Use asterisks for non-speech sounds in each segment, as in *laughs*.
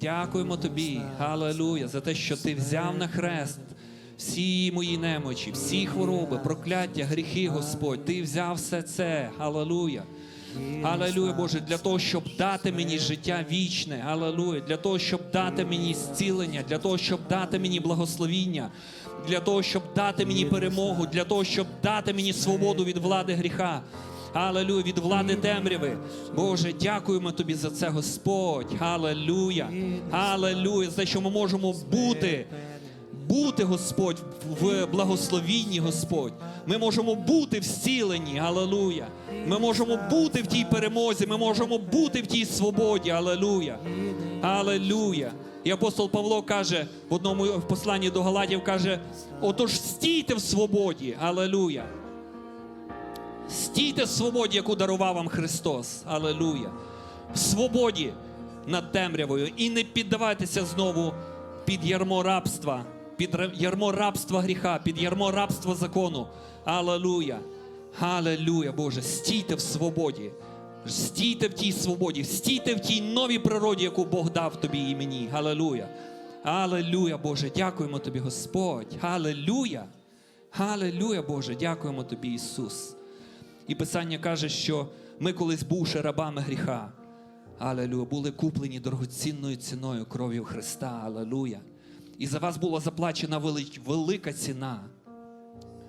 Дякуємо тобі, Галилуя, за те, що ти взяв на хрест всі мої немочі, всі хвороби, прокляття, гріхи, Господь. Ти взяв все це. Галилуя. Алелуя, Боже, для того, щоб дати мені життя вічне, Алелуя, для того, щоб дати мені зцілення, для того, щоб дати мені благословіння, для того, щоб дати мені перемогу, для того, щоб дати мені свободу від влади гріха. Алелуя, від влади темряви. Боже, дякуємо тобі за це, Господь. Алелуя. Алелуя, за те, що ми можемо бути бути, Господь, в благословінні, Господь. Ми можемо бути в зціленні. Ми можемо бути в тій перемозі, ми можемо бути в тій свободі, Алелуя. Алелуя. І апостол Павло каже в одному посланні до Галатів, каже: отож стійте в свободі, Алелуя. Стійте в свободі, яку дарував вам Христос. Алелуя. В свободі над темрявою. І не піддавайтеся знову під ярмо рабства, під ярмо рабства гріха, під ярмо рабства закону. Алелуя. Алелуя, Боже, стійте в свободі. Стійте в тій свободі, стійте в тій новій природі, яку Бог дав тобі і мені. Алелуя. Алелуя, Боже, дякуємо тобі, Господь. Алелуя. Алелуя, Боже, дякуємо тобі, Ісус. І Писання каже, що ми колись бувши рабами гріха, алелуя, були куплені дорогоцінною ціною кров'ю Христа, алелуя. І за вас була заплачена велика ціна.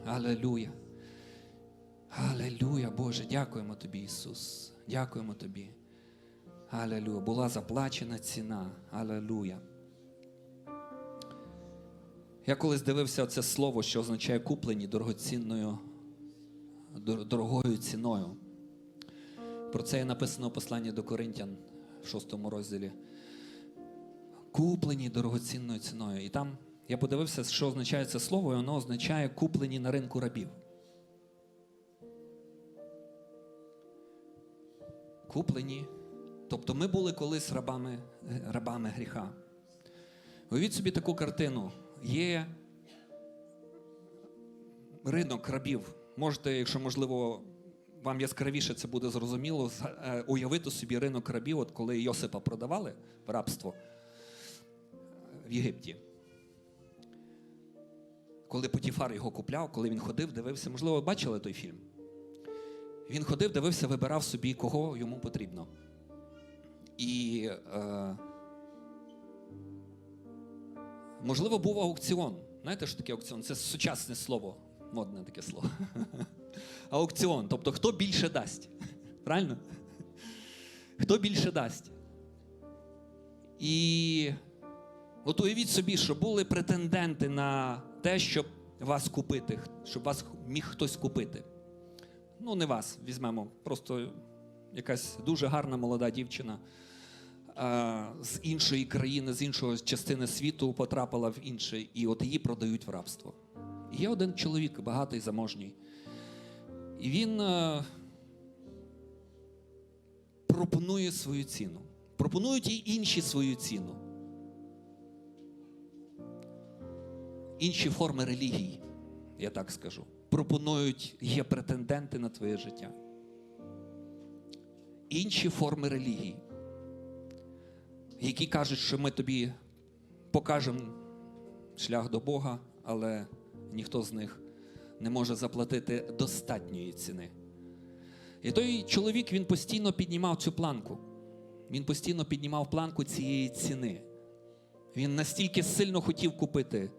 Алелуя. Алелуя, Боже, дякуємо тобі, Ісус. Дякуємо тобі. Алелуя. Була заплачена ціна. Алелуя. Я колись дивився це слово, що означає куплені дорогоцінною дор- дорогою ціною. Про це є написано у посланні до Коринтян в шостому розділі. Куплені дорогоцінною ціною. І там я подивився, що означає це слово, і воно означає куплені на ринку рабів. Куплені. Тобто ми були колись рабами, рабами гріха. Уявіть собі таку картину. Є ринок рабів. Можете, якщо можливо, вам яскравіше це буде зрозуміло, е, уявити собі ринок рабів, от коли Йосипа продавали в рабство в Єгипті. Коли Потіфар його купляв, коли він ходив, дивився, можливо, ви бачили той фільм. Він ходив, дивився, вибирав собі, кого йому потрібно. І, е, можливо, був аукціон. Знаєте, що таке аукціон? Це сучасне слово, модне таке слово. *laughs* Аукціон. Тобто, хто більше дасть? Правильно? Хто більше дасть? І от уявіть собі, що були претенденти на те, щоб вас купити, щоб вас міг хтось купити. Ну, не вас візьмемо, просто якась дуже гарна молода дівчина а, з іншої країни, з іншої частини світу потрапила в інше, і от її продають в рабство. Є один чоловік, багатий, заможній. І він е, пропонує свою ціну. Пропонують і інші свою ціну. Інші форми релігії, я так скажу. Пропонують, є претенденти на твоє життя. Інші форми релігії, які кажуть, що ми тобі покажемо шлях до Бога, але ніхто з них не може заплатити достатньої ціни. І той чоловік він постійно піднімав цю планку. Він постійно піднімав планку цієї ціни. Він настільки сильно хотів купити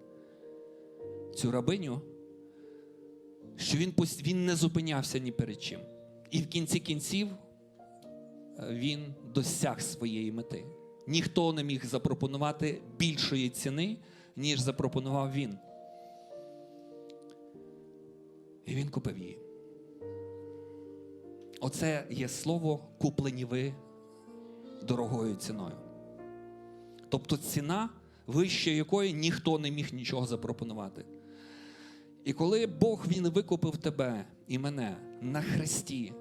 цю рабиню, що він, він не зупинявся ні перед чим. І в кінці кінців е, він досяг своєї мети. Ніхто не міг запропонувати більшої ціни, ніж запропонував він. І він купив її. Оце є слово куплені ви дорогою ціною. Тобто ціна, вище якої ніхто не міг нічого запропонувати. І коли Бог Він викупив тебе і мене на хресті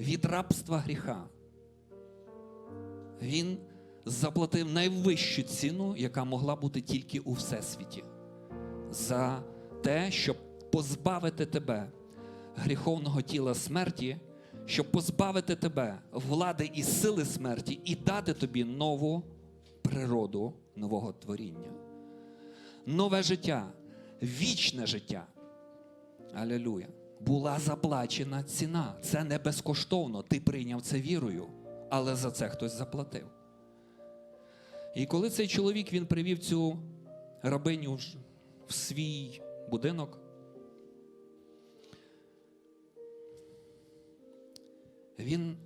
від рабства гріха, Він заплатив найвищу ціну, яка могла бути тільки у всесвіті, за те, щоб позбавити тебе гріховного тіла смерті, щоб позбавити тебе влади і сили смерті і дати тобі нову природу нового творіння. Нове життя, вічне життя. Алілуя. Була заплачена ціна. Це не безкоштовно. Ти прийняв це вірою, але за це хтось заплатив. І коли цей чоловік він привів цю рабиню в свій будинок, він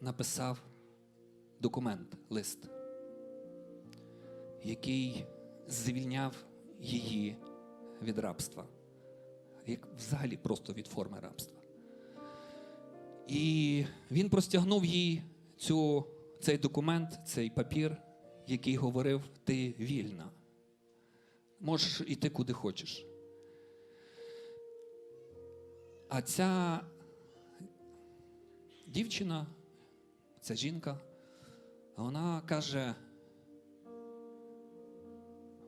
написав документ, лист, який звільняв її від рабства, як взагалі просто від форми рабства. І він простягнув їй цю, цей документ, цей папір, який говорив: ти вільна. Можеш іти куди хочеш. А ця дівчина, ця жінка, вона каже: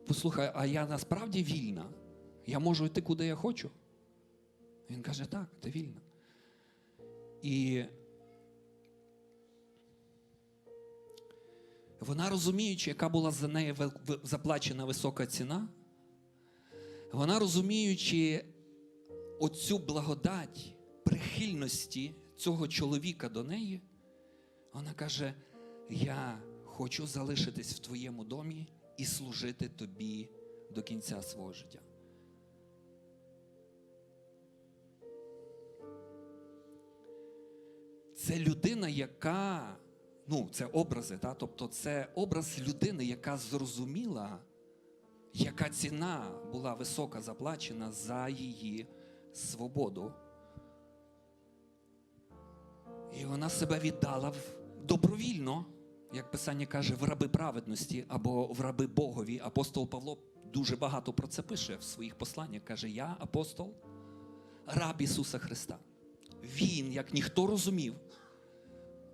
Послухай, а я насправді вільна? Я можу йти куди я хочу? Він каже, так, ти вільна. І вона розуміючи, яка була за неї заплачена висока ціна, вона розуміючи оцю благодать прихильності цього чоловіка до неї, вона каже: Я хочу залишитись в твоєму домі і служити тобі до кінця свого життя. Це людина, яка, ну, це образи, та? тобто це образ людини, яка зрозуміла, яка ціна була висока заплачена за її свободу. І вона себе віддала добровільно, як Писання каже, в раби праведності або в раби Богові. Апостол Павло дуже багато про це пише в своїх посланнях. Каже: Я апостол, раб Ісуса Христа. Він, як ніхто розумів,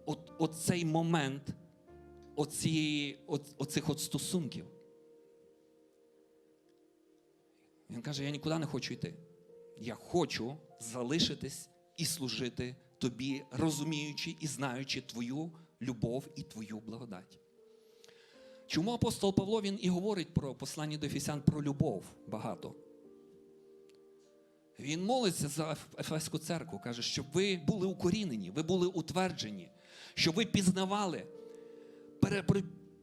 от, от цей момент оцієї, от, оцих от стосунків. Він каже: Я нікуди не хочу йти. Я хочу залишитись і служити тобі, розуміючи і знаючи твою любов і твою благодать. Чому апостол Павло він і говорить про послання до Ефесян про любов багато? Він молиться за Ефеську церкву, каже, щоб ви були укорінені, ви були утверджені, щоб ви пізнавали,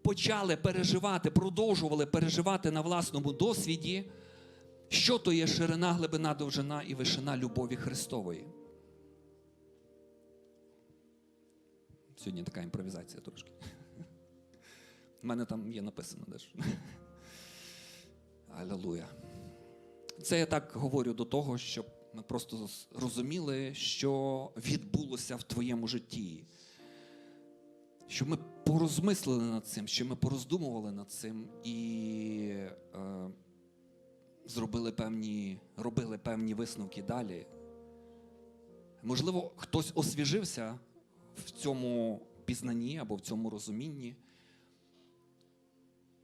почали переживати, продовжували переживати на власному досвіді, що то є ширина, глибина, довжина і вишина любові Христової. Сьогодні така імпровізація трошки. У мене там є написано дещо. Алілуя. Це я так говорю до того, щоб ми просто розуміли, що відбулося в твоєму житті. Щоб ми порозмислили над цим, щоб ми пороздумували над цим і е, зробили певні, робили певні висновки далі. Можливо, хтось освіжився в цьому пізнанні або в цьому розумінні.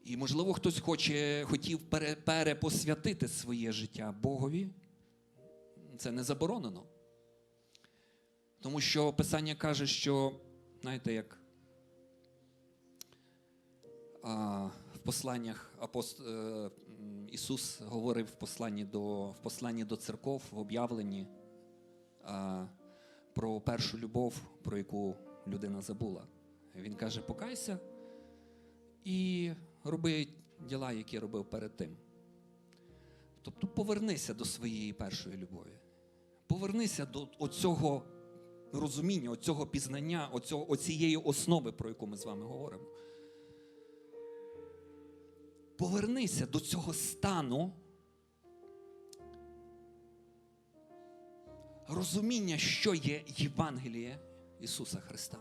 І, можливо, хтось хоче, хотів перепосвятити своє життя Богові. Це не заборонено. Тому що Писання каже, що, знаєте, як а, в посланнях апост... е, Ісус говорив в посланні до, в посланні до церков, в об'явленні а, про першу любов, про яку людина забула. Він каже: покайся і роби діла, які робив перед тим. Тобто повернися до своєї першої любові. Повернися до оцього розуміння, оцього пізнання, оцього, оцієї основи, про яку ми з вами говоримо. Повернися до цього стану розуміння, що є Євангеліє Ісуса Христа.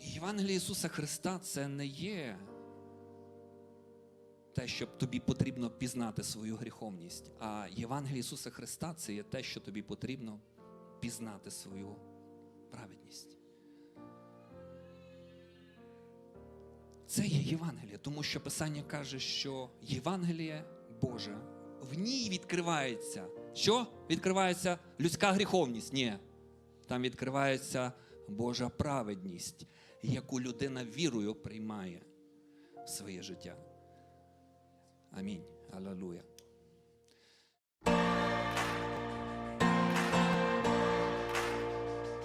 Євангеліє Ісуса Христа це не є те, щоб тобі потрібно пізнати свою гріховність. А Євангеліє Ісуса Христа це є те, що тобі потрібно пізнати свою праведність. Це є Євангеліє, тому що Писання каже, що Євангеліє Боже, в ній відкривається. Що? Відкривається людська гріховність? Ні. Там відкривається Божа праведність, яку людина вірою приймає в своє життя. Амінь. Аллилуйя.